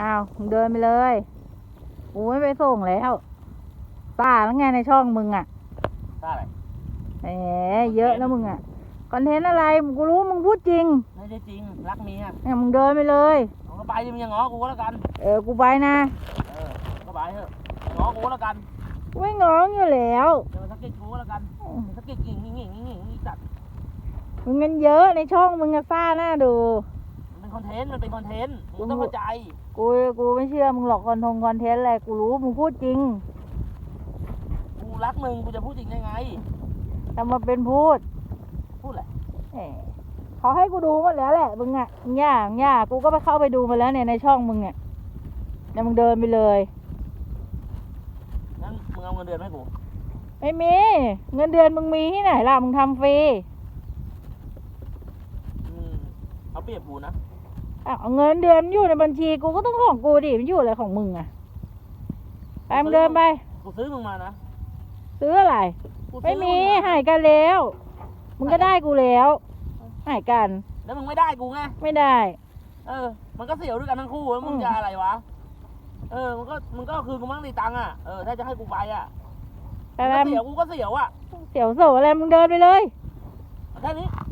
อ้าวมึงเดินไปเลยกูไม่ไปส่งแล้วป้าแล้วไงในช่องมึงอะได้อะไรแหมเยอะนะมึงอะคอนเทนต์อะไรกูรู้มึงพูดจริงไม่ได้จริงรักเมียเนี่ยมึงเดินไปเลยเอาก็ไปดิมึงอยังง้อกูก็แล้วกัน เออกูไปนะเออก็ไปเถอะง้อกูก็แล้วกันกูไม่ง้องอยู่แล้วเดี๋ยวมันสะกิดกูก็แล้วกันมันสะกิดกิ่งงิ่งงิ่งงิ่งงิ่งนี่จัดมึงเงินเยอะในช่องมึงอะซ่าหน้าดูมันเป็น คอนเทนต์มันเป็นคอนเทนต์มึงต้องเข้าใจ กูกูไม่เชื่อมึงหรอกคอนทงคอนเทนต์อะไรกูรู้มึงพูดจริงกูรักมึงกูจะพูดจริงได้ไงทำมาเป็นพูดพูดแหละแหมเขาให้กูดูหมดแล้วแหละมึงอะมึงย่ามึงย่ากูก็ไปเข้าไปดูมาแล้วเนี่ยในช่องมึงเนี่ยเดี๋ยวมึงเดินไปเลยงั้นมึงเอาเงินเดือนมาให้กูไม่มี เงินเดือนมึงมีที่ไหนล่ะมึงทำฟรี อืมเอาเปรียบกูนะ อ้าวเงินเดือนมันอยู่ในบัญชีกูก็ต้องของกูดิมันอยู่อะไรของมึงอะไปมึงเดินไปกูซื้อมึงมานะซื้ออะไร กูซื้ไม่อมีงาหายกันแล้ว มึงก็ได้กูแล้วหายกันแล้วมึงไม่ได้กูไง ไม่ได้ เออ มันก็เสียวด้วยกันทั้งคู่แล้วมึงอืม จะอะไรวะ เออมึงก็ มึงก็คือกูมั่งตีตังค์อะ เออ ถ้าจะให้กูไปอะไปมึงแล้ก็เสียวกูก็เสียวอะ เสียวโสอะไรมึงเดินไปเลย แค่นี้ไ